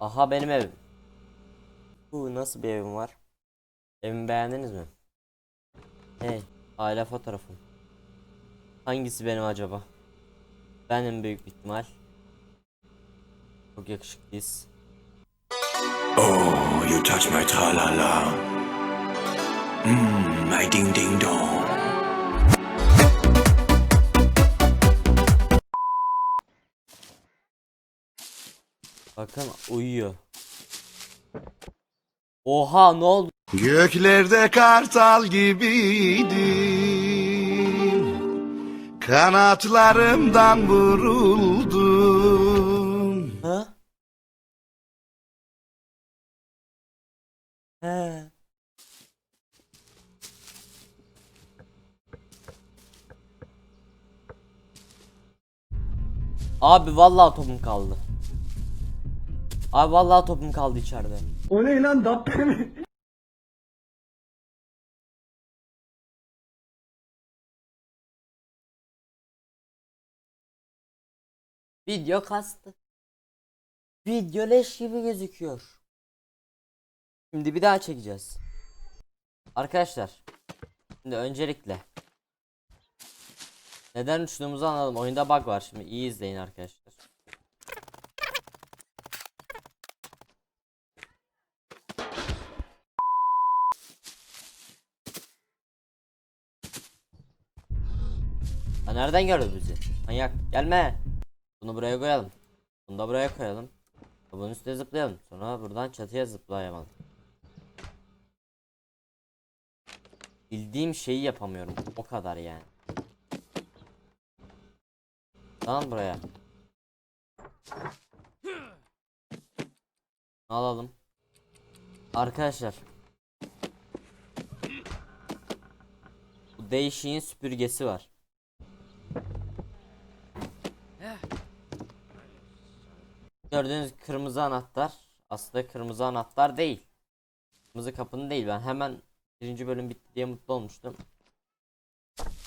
Aha benim evim. Bu nasıl bir evim var? Evimi beğendiniz mi? Hey, aile fotoğrafım. Hangisi benim acaba? Benim büyük bir ihtimal. Çok yakışıklıyız. Oh, you touch my tra-la-la. Mmm, my ding-ding-dong. Bakın uyuyor. Oha ne oldu? Göklerde kartal gibiydim Kanatlarımdan vuruldum Ha? He. Abi vallahi topum kaldı. Abi vallahi topum kaldı içeride. O ne lan Dabbe mi? Video kastı. Video leş gibi gözüküyor. Şimdi bir daha çekeceğiz. Arkadaşlar. Şimdi öncelikle. Neden uçtuğumuzu anladım. Oyunda bug var şimdi. iyi izleyin arkadaşlar. Ha nereden gördü bizi? Manyak gelme. Bunu buraya koyalım. Bunu da buraya koyalım. Bunun üstüne zıplayalım. Sonra buradan çatıya zıplayalım. Bildiğim şeyi yapamıyorum. O kadar yani. Tamam buraya. Alalım. Arkadaşlar. Bu değişiğin süpürgesi var. Gördüğünüz kırmızı anahtar aslında kırmızı anahtar değil. Kırmızı kapının değil. Ben hemen birinci bölüm bitti diye mutlu olmuştum.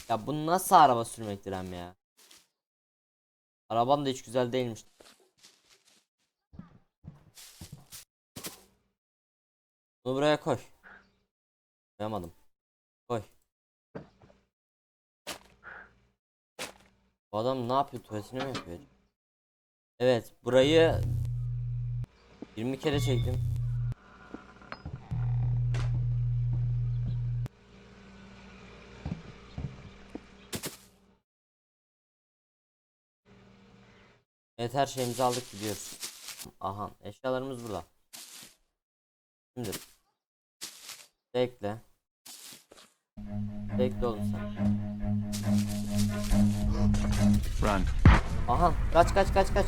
Ya bu nasıl araba sürmektir hem ya? Araban da hiç güzel değilmiş. Bunu buraya koy. Koyamadım. Koy. Bu adam ne yapıyor? Tuvaletini mi yapıyor? Evet, burayı 20 kere çektim. Evet her şeyimizi aldık gidiyoruz. Aha eşyalarımız burada. Şimdi bekle. Bekle oğlum sen. Run. Aha kaç kaç kaç kaç.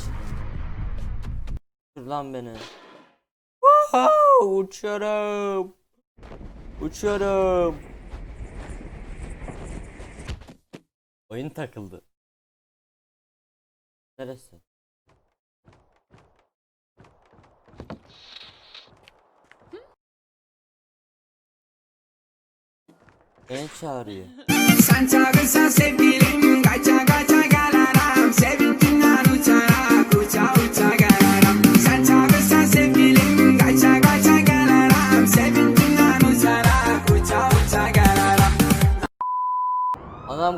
Dur lan beni. Wow, uçuyorum. Uçuyorum. Oyun takıldı. Neresi? Beni çağırıyor. Sen çağırırsan sevgilim Kaça kaça gelirim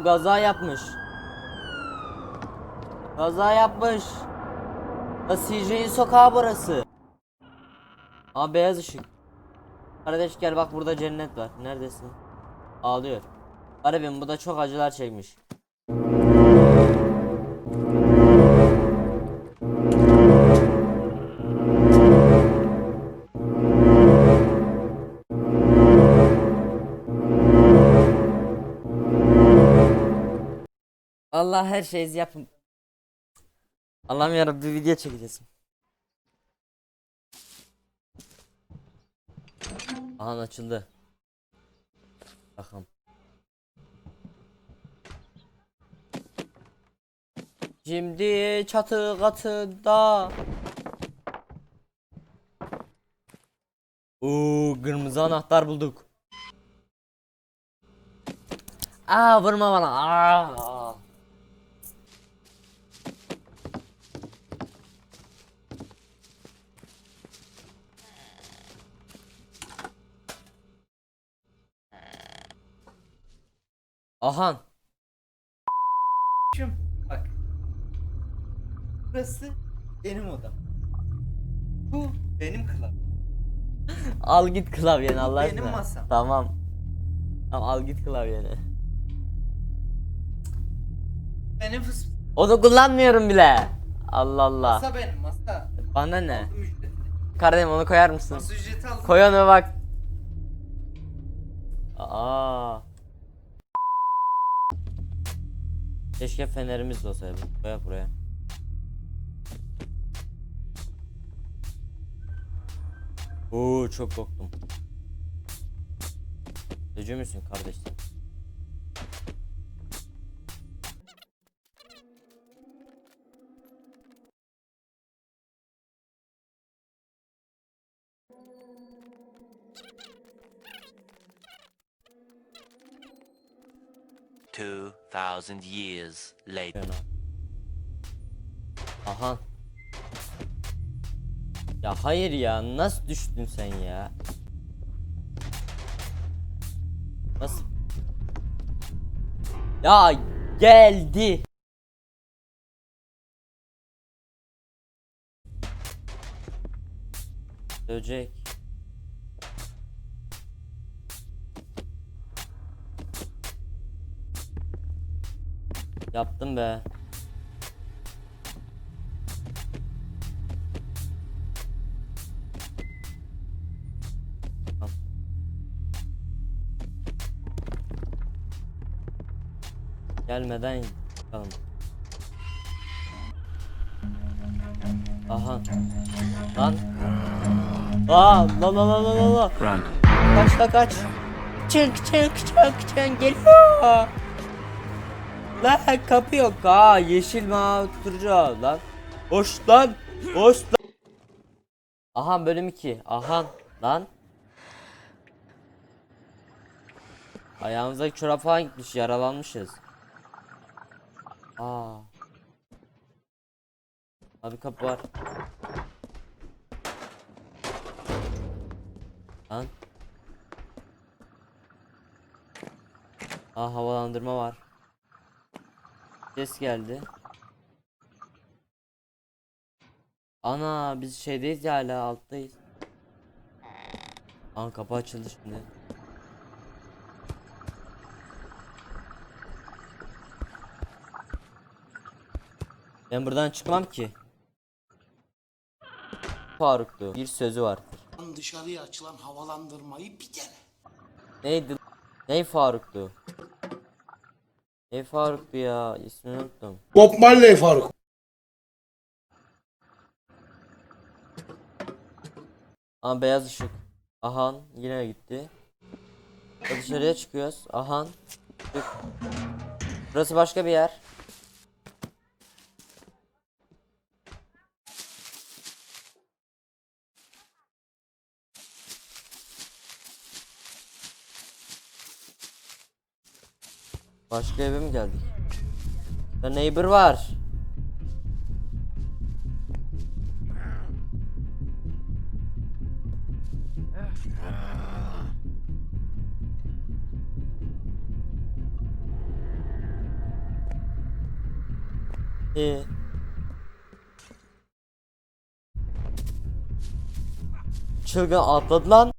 gaza yapmış. Gaza yapmış. Ya CJ'in sokağı burası. Aa beyaz ışık. Kardeş gel bak burada cennet var. Neredesin? Ağlıyor. Garibim bu da çok acılar çekmiş. Allah her şeyi yapın. Allah'ım yarabbim video çekeceğiz. Aha açıldı. Bakalım. Şimdi çatı katında. Oo kırmızı anahtar bulduk. Aa vurma bana. Aa. Ahan. Şum bak. Burası benim odam. Bu benim klavyem. Al git klavyeni Allah benim aşkına. masam. Tamam. Tamam al git klavyeni. Benim fıs Onu kullanmıyorum bile. Allah Allah. masa benim masa. Bana ne? Aldım. Kardeşim onu koyar mısın? Masa ücreti aldım. Koy onu bak. Aa. Keşke fenerimiz de olsaydı. Koy buraya. Oo çok korktum. Öcü müsün kardeşim? Two thousand years later. Aha. Ya hayır ya nasıl düştün sen ya? Nasıl? Ya geldi. Böcek. Yaptım be. Gelmeden bakalım. Aha. Lan. Aa, la la la la la. Run. Kaç la kaç. Çınk çınk çınk çınk geliyor. Lan kapı yok ha yeşil mavi turuncu lan. Hoş lan. Hoş lan. Aha bölüm 2. Aha lan. Ayağımızdaki çorap falan gitmiş yaralanmışız. Aa. Abi kapı var. Lan. Aa havalandırma var. Ses geldi. Ana biz şeydeyiz ya hala alttayız. Aa kapı açıldı şimdi. Ben buradan çıkmam ki. Faruk'tu. Bir sözü vardır. dışarıya açılan havalandırmayı bir dene. Neydi? Ney Faruk'tu? Ney Faruk'tu ya? İsmini unuttum. Bob Marley Faruk. Aa beyaz ışık. Ahan yine gitti. Dışarıya çıkıyoruz. Ahan. Çık. Burası başka bir yer. Başka eve mi geldik? The neighbor var. Ee. Çılgın atladı lan.